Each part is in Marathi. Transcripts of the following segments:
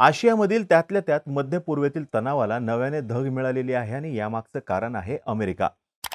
आशियामधील त्यातल्या त्यात मध्य पूर्वेतील तणावाला नव्याने धग मिळालेली आहे आणि यामागचं कारण आहे अमेरिका.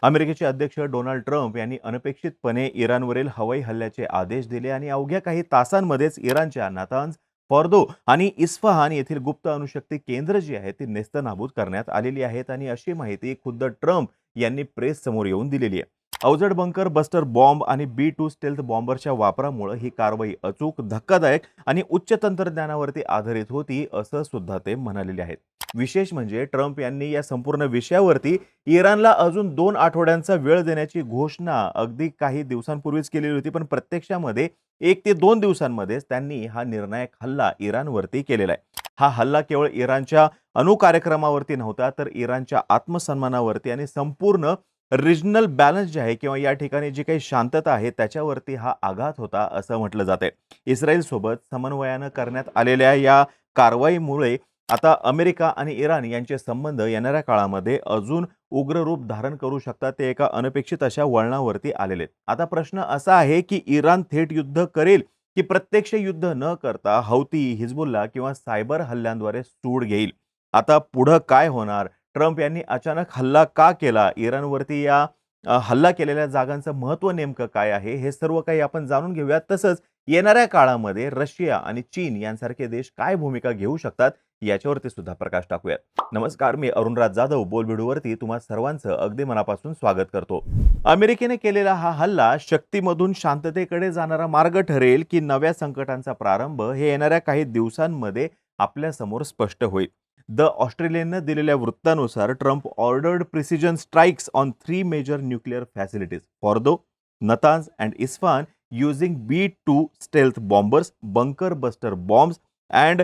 अमेरिकेचे अध्यक्ष डोनाल्ड ट्रम्प यांनी अनपेक्षितपणे इराणवरील हवाई हल्ल्याचे आदेश दिले आणि अवघ्या काही तासांमध्येच इराणच्या नातांज फॉर्दो आणि इस्फहान येथील गुप्त अणुशक्ती केंद्र जी आहेत ती नेस्तनाबूद करण्यात आलेली आहेत आणि अशी माहिती खुद्द ट्रम्प यांनी प्रेस समोर येऊन दिलेली आहे. अवजड बंकर बस्टर बॉम्ब आणि बी टू स्टेल्थ बॉम्बरच्या वापरामुळे ही कारवाई अचूक धक्कादायक आणि उच्च तंत्रज्ञानावरती आधारित होती असं सुद्धा ते म्हणालेले आहेत. विशेष म्हणजे ट्रम्प यांनी या संपूर्ण विषयावरती इराणला अजून दोन आठवड्यांचा वेळ देण्याची घोषणा अगदी काही दिवसांपूर्वीच केलेली होती पण प्रत्यक्षामध्ये एक ते दोन दिवसांमध्येच त्यांनी हा निर्णायक हल्ला इराणवरती केलेला आहे. हा हल्ला केवळ इराणच्या अणु कार्यक्रमावरती नव्हता तर इराणच्या आत्मसन्मानावरती आणि संपूर्ण रिजनल बॅलन्स जे आहे किंवा या ठिकाणी जी काही शांतता आहे त्याच्यावरती हा आघात होता असं म्हटलं जाते इस्रायलसोबत समन्वयानं करण्यात आलेल्या या कारवाईमुळे आता अमेरिका आणि इराण यांचे संबंध येणाऱ्या काळामध्ये अजून उग्र रूप धारण करू शकतात ते एका अनपेक्षित अशा वळणावरती आलेले आहेत. आता प्रश्न असा आहे की इराण थेट युद्ध करेल की प्रत्यक्ष युद्ध न करता हौती हिजबुल्ला किंवा सायबर हल्ल्यांद्वारे सूड घेईल? आता पुढं काय होणार? ट्रम्प यांनी अचानक हल्ला का केला? इराणवरती या हल्ला केलेल्या जागांचं महत्त्व नेमकं काय आहे? हे सर्व काही आपण जाणून घेऊयात. तसंच येणाऱ्या काळामध्ये रशिया आणि चीन यांसारखे देश काय भूमिका घेऊ शकतात? याच्यावरती सुद्धा प्रकाश टाकूयात. नमस्कार मी अरुणराज जाधव. बोलबिडूवरती तुम्हा सर्वांचं अगदी मनापासून स्वागत करतो. अमेरिकेने केलेला हा हल्ला शक्तीमधून शांततेकडे जाणारा मार्ग ठरेल की नव्या संकटांचा प्रारंभ हे येणाऱ्या काही दिवसांमध्ये आपल्यासमोर स्पष्ट होईल. द ऑस्ट्रेलियननं दिलेल्या वृत्तानुसार Trump ordered precision strikes on three major nuclear facilities Fordow Natanz and Isfahan using B two stealth bombers bunker buster bombs and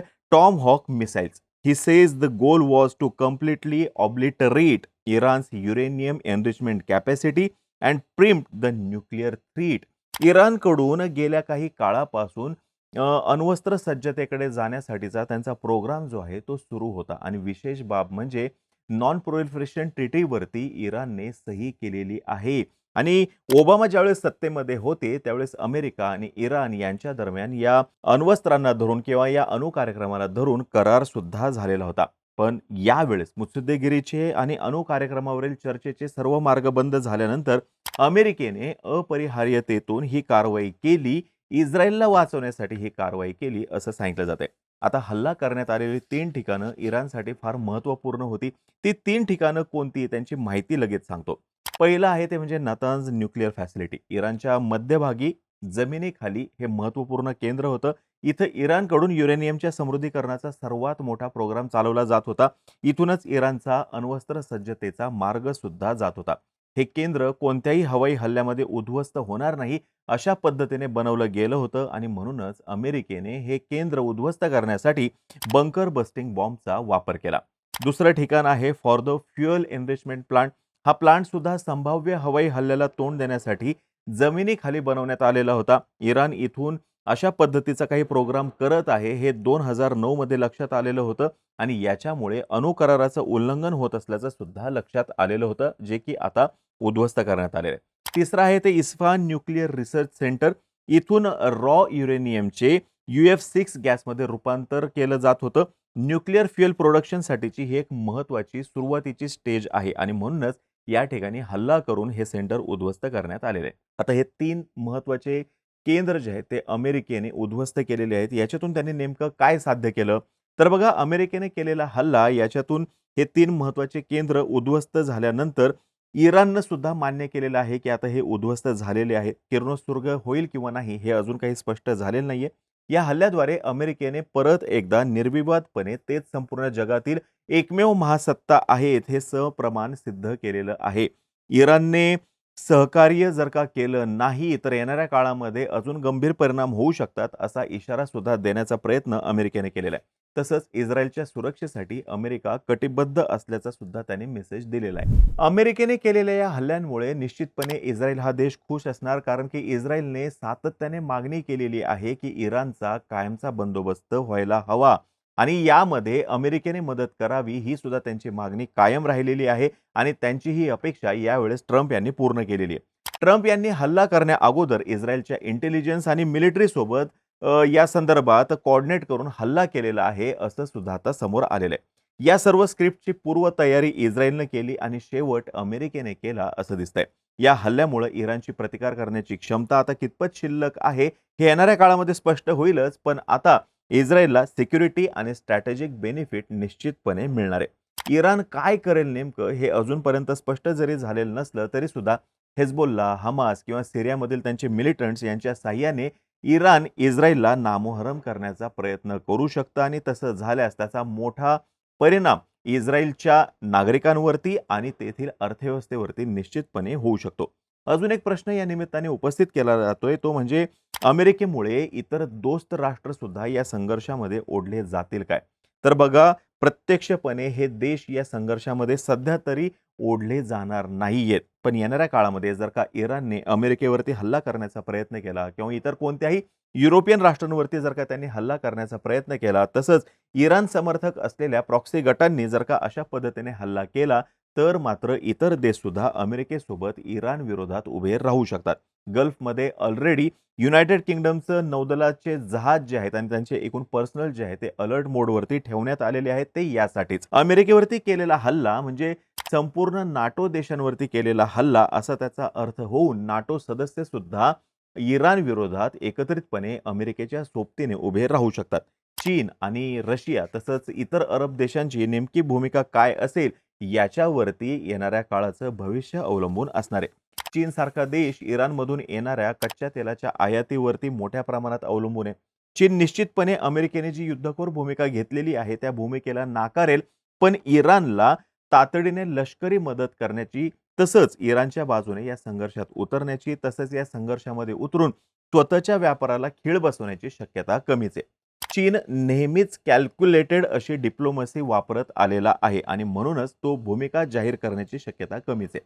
Tomahawk missiles He says the goal was to completely obliterate Iran's uranium enrichment capacity and preempt the nuclear threat. इराणकडून गेल्या काही काळापासून अ, अण्वस्त्र सज्जतेकडे जाण्यासाठीचा त्यांचा प्रोग्राम जो आहे तो सुरू होता आणि विशेष बाब म्हणजे नॉन प्रोलिफरेशन ट्रिटीवरती इराणने सही केलेली आहे. आणि ओबामा ज्यावेळेस सत्तेमध्ये होते त्यावेळेस अमेरिका आणि इराण यांच्या दरम्यान या अण्वस्त्रांना धरून किंवा या अणु कार्यक्रमाला धरून करार सुद्धा झालेला होता. पण यावेळेस मुत्सुद्देगिरीचे आणि अणु कार्यक्रमावरील चर्चेचे सर्व मार्ग बंद झाल्यानंतर अमेरिकेने अपरिहार्यतेतून ही कारवाई केली. इस्रायलला वाचवण्यासाठी ही कारवाई केली असं सांगितलं जाते आता हल्ला करण्यात आलेली तीन ठिकाणं इराणसाठी फार महत्त्वपूर्ण होती. ती तीन ठिकाणं कोणती त्यांची माहिती लगेच सांगतो. पहिलं आहे ते म्हणजे नतांज न्यूक्लिअर फॅसिलिटी. इराणच्या मध्यभागी जमिनीखाली हे महत्त्वपूर्ण केंद्र होतं. इथं इराणकडून युरेनियमच्या समृद्धीकरणाचा सर्वात मोठा प्रोग्राम चालवला जात होता. इथूनच इराणचा अण्वस्त्र सज्जतेचा मार्ग सुद्धा जात होता. हे केंद्र कोणत्याही हवाई हल्ल्यामध्ये उद्ध्वस्त होणार नाही अशा पद्धतीने बनवलं गेलं होतं आणि म्हणूनच अमेरिकेने हे केंद्र उद्ध्वस्त करण्यासाठी बंकर बस्टिंग बॉम्बचा वापर केला. दुसरं ठिकाण आहे for the fuel enrichment plant. हा प्लांट सुद्धा संभाव्य हवाई हल्ल्याला तोंड देण्यासाठी जमिनीखाली बनवण्यात आलेला होता. इराण इथून अशा पद्धतीचा काही प्रोग्राम करत आहे हे दोन हजार नऊ मध्ये लक्षात आलेलं होतं आणि याच्यामुळे अणुकराराचं उल्लंघन होत असल्याचं सुद्धा लक्षात आलेलं होतं जे की आता उद्ध्वस्त करण्यात आलेलं आहे तिसरं आहे ते इस्फान न्यूक्लिअर रिसर्च सेंटर. इथून रॉ युरेनियमचे यू एफ सिक्स गॅसमध्ये रूपांतर केलं जात होतं. न्यूक्लिअर फ्युएल प्रोडक्शनसाठीची ही एक महत्त्वाची सुरुवातीची स्टेज आहे आणि म्हणूनच या ठिकाणी हल्ला करून हे सेंटर उद्ध्वस्त करण्यात आलेले आहे आता हे तीन महत्त्वाचे केंद्र जे आहेत ते अमेरिकेने उद्ध्वस्त केलेले आहेत. याच्यातून त्यांनी नेमकं काय साध्य केलं? तर बघा अमेरिकेने केलेला हल्ला याच्यातून हे तीन महत्त्वाचे केंद्र उद्ध्वस्त झाल्यानंतर इराणनं सुद्धा मान्य केलेलं आहे की आता हे उद्ध्वस्त झालेले आहे किरणोत्सर्ग होईल किंवा नाही हे अजून काही स्पष्ट झालेलं नाहीये. या हल्ल्याद्वारे अमेरिकेने परत एकदा निर्विवादपणे तेच संपूर्ण जगातील एकमेव महासत्ता आहेत हे सप्रमाण सिद्ध केलेलं आहे. इराणने सहकार्य जर का केलं नाही तर येणाऱ्या काळामध्ये अजून गंभीर परिणाम होऊ शकतात असा इशारा सुद्धा देण्याचा प्रयत्न अमेरिकेने केलेला आहे. तसंच इस्रायलच्या सुरक्षेसाठी अमेरिका कटिबद्ध असल्याचा सुद्धा त्यांनी मेसेज दिलेला आहे. अमेरिकेने केलेल्या या हल्ल्यांमुळे निश्चितपणे इस्रायल हा देश खुश असणार कारण की इस्रायलने सातत्याने मागणी केलेली आहे की इराणचा कायमचा बंदोबस्त व्हायला हवा आणि यामध्ये अमेरिकेने मदत करावी ही सुद्धा त्यांची मागणी कायम राहिलेली आहे आणि त्यांची ही अपेक्षा यावेळेस ट्रम्प यांनी पूर्ण केलेली आहे. ट्रम्प यांनी हल्ला करण्या अगोदर इस्रायलच्या इंटेलिजन्स आणि मिलिटरी सोबत या संदर्भात कॉर्डिनेट करून हल्ला केलेला आहे असं सुद्धा आता समोर आलेलं आहे. या सर्व स्क्रिप्टची पूर्वतयारी इस्रायलनं केली आणि शेवट अमेरिकेने केला असं दिसतंय. या हल्ल्यामुळे इराणची प्रतिकार करण्याची क्षमता आता कितपत शिल्लक आहे हे येणाऱ्या काळामध्ये स्पष्ट होईलच पण आता इस्रायलला सिक्युरिटी आणि स्ट्रॅटेजिक बेनिफिट निश्चितपणे मिळणार आहे. इराण काय करेल नेमकं हे अजूनपर्यंत स्पष्ट जरी झालेलं नसलं तरी सुद्धा हेजबोल्ला हमास किंवा सिरियामधील त्यांचे मिलिटंट्स यांच्या साह्याने इराण इस्रायलला नामोहरम करण्याचा प्रयत्न करू शकतं आणि तसं झाल्यास त्याचा मोठा परिणाम इस्रायलच्या नागरिकांवरती आणि तेथील अर्थव्यवस्थेवरती निश्चितपणे होऊ शकतो. अजून एक प्रश्न या निमित्ताने उपस्थित केला जातोय तो म्हणजे अमेरिकेमुळे इतर दोस्त राष्ट्रसुद्धा या संघर्षामध्ये ओढले जातील काय? तर बघा प्रत्यक्षपणे हे देश या संघर्षामध्ये सध्या तरी ओढले जाणार नाहीयेत. पण येणाऱ्या काळामध्ये जर का इराणने अमेरिकेवरती हल्ला करण्याचा प्रयत्न केला किंवा इतर कोणत्याही युरोपियन राष्ट्रांवरती जर का त्यांनी हल्ला करण्याचा प्रयत्न केला तसंच इराण समर्थक असलेल्या प्रॉक्सी गटांनी जर का अशा पद्धतीने हल्ला केला तर मात्र इतर देश सुद्धा अमेरिकेसोबत इराण विरोधात उभे राहू शकतात. गल्फमध्ये ऑलरेडी युनायटेड किंगडमचं नौदलाचे जहाज जे आहेत आणि त्यांचे एकूण पर्सनल जे आहे ते अलर्ट मोडवरती ठेवण्यात आलेले आहेत ते यासाठीच. अमेरिकेवरती केलेला हल्ला म्हणजे संपूर्ण नाटो देशांवरती केलेला हल्ला असा त्याचा अर्थ होऊन नाटो सदस्य सुद्धा इराण विरोधात एकत्रितपणे अमेरिकेच्या सोबतीने उभे राहू शकतात. चीन आणि रशिया तसंच इतर अरब देशांची नेमकी भूमिका काय असेल याच्यावरती येणाऱ्या काळाचं भविष्य अवलंबून असणार आहे. चीन सारखा देश इराणमधून येणाऱ्या कच्च्या तेलाच्या आयातीवरती मोठ्या प्रमाणात अवलंबून आहे. चीन निश्चितपणे अमेरिकेने जी युद्धखोर भूमिका घेतलेली आहे त्या भूमिकेला नाकारेल पण इराणला तातडीने लष्करी मदत करण्याची तसंच इराणच्या बाजूने या संघर्षात उतरण्याची तसंच या संघर्षामध्ये उतरून स्वतःच्या व्यापाराला खीळ बसवण्याची शक्यता कमीच आहे. चीन नेहमीच कॅल्क्युलेटेड अशी डिप्लोमसी वापरत आलेला आहे आणि म्हणूनच तो भूमिका जाहीर करण्याची शक्यता कमीच आहे.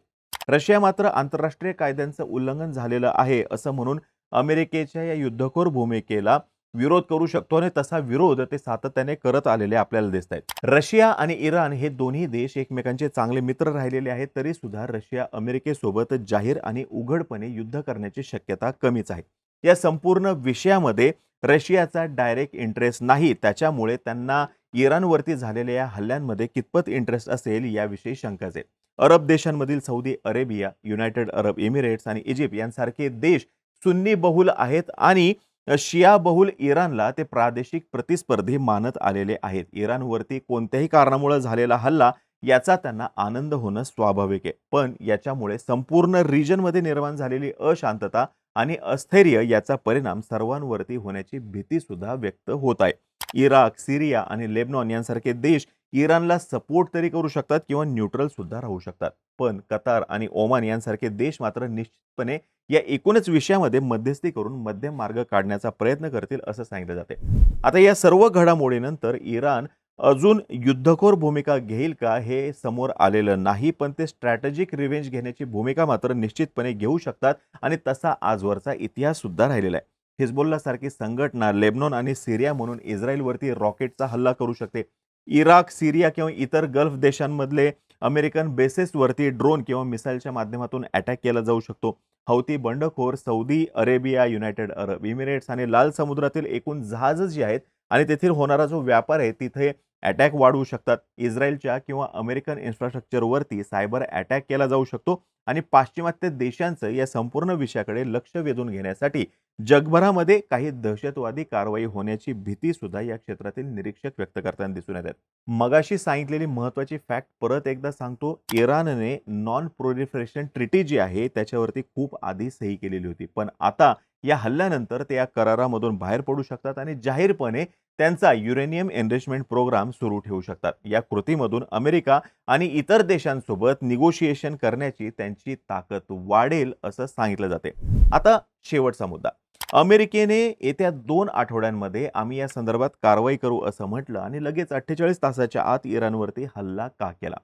रशिया मात्र आंतरराष्ट्रीय कायद्यांचं उल्लंघन झालेलं आहे असं म्हणून अमेरिकेच्या या युद्धखोर भूमिकेला विरोध करू शकतो आणि तसा विरोध ते सातत्याने करत आलेले आपल्याला दिसत आहेत. रशिया आणि इराण हे दोन्ही देश एकमेकांचे चांगले मित्र राहिलेले आहेत तरी सुद्धा रशिया अमेरिकेसोबत जाहीर आणि उघडपणे युद्ध करण्याची शक्यता कमीच आहे. या संपूर्ण विषयामध्ये रशियाचा डायरेक्ट इंटरेस्ट नाही. त्याच्यामुळे त्यांना इराणवरती झालेल्या या हल्ल्यांमध्ये कितपत इंटरेस्ट असेल याविषयी शंकाच आहे. अरब देशांमधील Saudi Arabia United Arab Emirates आणि इजिप्त यांसारखे देश सुन्नी बहुल आहेत आणि शिया बहुल इराणला ते प्रादेशिक प्रतिस्पर्धी मानत आलेले आहेत. इराणवरती कोणत्याही कारणामुळे झालेला हल्ला याचा त्यांना आनंद होणं स्वाभाविक आहे. पण याच्यामुळे संपूर्ण रिजनमध्ये निर्माण झालेली अशांतता आणि अस्थैर्य याचा परिणाम सर्वांवरती होण्याची भीती सुद्धा व्यक्त होत आहे. इराक सिरिया आणि लेबनॉन यांसारखे देश इराणला सपोर्ट तरी करू शकतात किंवा न्यूट्रल सुद्धा राहू शकतात. पण कतार आणि ओमान यांसारखे देश मात्र निश्चितपणे या एकूणच विषयामध्ये मध्यस्थी करून मध्यम मार्ग काढण्याचा प्रयत्न करतील असं सांगितलं जाते. आता या सर्व घडामोडीनंतर इराण अजून युद्धखोर भूमिका घेईल का हे समोर आलेलं नाही पण ते स्ट्रॅटेजिक रिव्हेंज घेण्याची भूमिका मात्र निश्चितपणे घेऊ शकतात आणि तसा आजवरचा इतिहास सुद्धा राहिलेला आहे. हिजबुल्ला सारखी संघटना लेबनॉन आणि सिरिया म्हणून इस्रायलवरती रॉकेटचा हल्ला करू शकते. इराक सिरिया किंवा इतर गल्फ देशांमधले अमेरिकन बेसेसवरती ड्रोन किंवा मिसाईलच्या माध्यमातून अटॅक केला जाऊ शकतो. हौती बंडखोर Saudi Arabia United Arab Emirates आणि लाल समुद्रातील एकूण जहाजं जी आहेत आणि तेथील होणारा जो व्यापार आहे तिथे अटॅक वाढवू शकतात. इस्रायलच्या किंवा अमेरिकन इन्फ्रास्ट्रक्चरवरती सायबर अटॅक केला जाऊ शकतो आणि पाश्चिमात्य देशांचं या संपूर्ण विषयाकडे लक्ष वेधून घेण्यासाठी जगभरामध्ये काही दहशतवादी कारवाई होण्याची भीती सुद्धा या क्षेत्रातील निरीक्षक व्यक्त करताना दिसून येतात मगाशी सांगितलेली महत्वाची फॅक्ट परत एकदा सांगतो. इराणने नॉन प्रोलिफरेशन ट्रिटी जी आहे त्याच्यावरती खूप आधी सही केलेली होती. पण आता या हल्ल्यानंतर ते या करारामधून बाहेर पडू शकतात आणि जाहीरपणे त्यांचा युरेनियम एनरिचमेंट प्रोग्राम सुरू ठेवू शकतात. या कृतीमधून अमेरिका आणि इतर देशांसोबत निगोशिएशन करण्याची त्यांची ताकद वाढेल असं सांगितलं जाते. आता शेवटचा मुद्दा. अमेरिकेने येत्या दोन आठवड्यांमध्ये आम्ही या संदर्भात कारवाई करू असं म्हटलं आणि लगेच अठ्ठेचाळीस तासाच्या आत इराणवरती हल्ला का केला?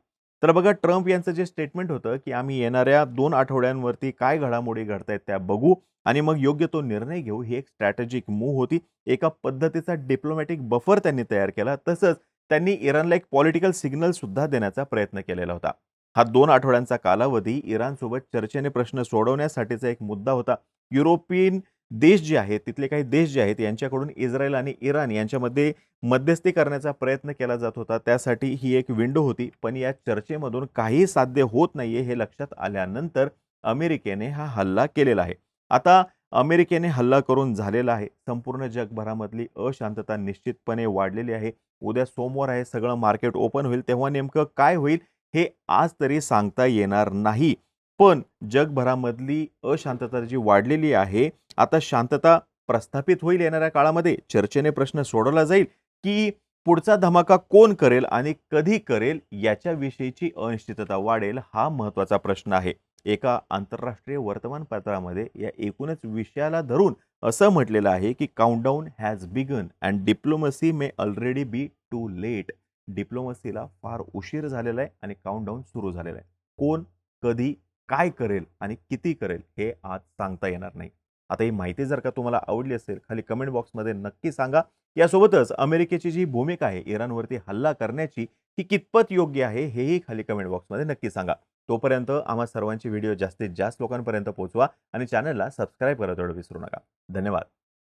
तर बघा ट्रम्प यांचं जे स्टेटमेंट होतं की आम्ही येणाऱ्या दोन आठवड्यांवरती काय घडामोडी घडतायत त्या बघू आणि मग योग्य तो निर्णय घेऊ ही एक स्ट्रॅटेजिक मूव्ह होती. एका पद्धतीचा डिप्लोमॅटिक बफर त्यांनी तयार केला. तसंच त्यांनी इराणला एक पॉलिटिकल सिग्नल सुद्धा देण्याचा प्रयत्न केलेला होता. हा दोन आठवड्यांचा कालावधी इराणसोबत चर्चेने प्रश्न सोडवण्यासाठीचा एक मुद्दा होता. युरोपियन देश जे आहेत तिथले काही देश जे आहेत यांच्याकडून इस्रायल आणि इराण यांच्यामध्ये मध्यस्थी करण्याचा प्रयत्न केला जात होता. त्यासाठी ही एक विंडो होती. पण या चर्चेमधून काही साध्य होत नाहीये हे लक्षात आल्यानंतर अमेरिकेने हा हल्ला केलेला आहे. आता अमेरिकेने हल्ला करून झालेला आहे. संपूर्ण जगभरामधली अशांतता निश्चितपणे वाढलेली आहे. उद्या सोमवार आहे सगळं मार्केट ओपन होईल. तेव्हा नेमकं काय होईल हे आज तरी सांगता येणार नाही. पण जगभरामधली अशांतता जी वाढलेली आहे आता शांतता प्रस्थापित होईल येणाऱ्या काळामध्ये? चर्चेने प्रश्न सोडवला जाईल की पुढचा धमाका कोण करेल आणि कधी करेल याच्याविषयीची अनिश्चितता वाढेल हा महत्त्वाचा प्रश्न आहे. एका आंतरराष्ट्रीय वर्तमानपत्रामध्ये या एकूणच विषयाला धरून असं म्हटलेलं आहे की countdown has begun and diplomacy may already be too late डिप्लोमसीला फार उशीर झालेला आहे आणि काउंटडाऊन सुरू झालेला आहे. कोण कधी काय करेल आणि किती करेल हे आज सांगता येणार नाही. आता ही माहिती जर का तुम्हाला आवडली असेल खाली कमेंट बॉक्समध्ये नक्की सांगा. यासोबतच अमेरिकेची जी भूमिका आहे इराणवरती हल्ला करण्याची ही कितपत योग्य आहे हेही खाली कमेंट बॉक्समध्ये नक्की सांगा. तोपर्यंत आम्हा सर्वांचे व्हिडिओ जास्तीत जास्त लोकांपर्यंत पोहोचवा आणि चॅनलला सबस्क्राईब करत विसरू नका. धन्यवाद.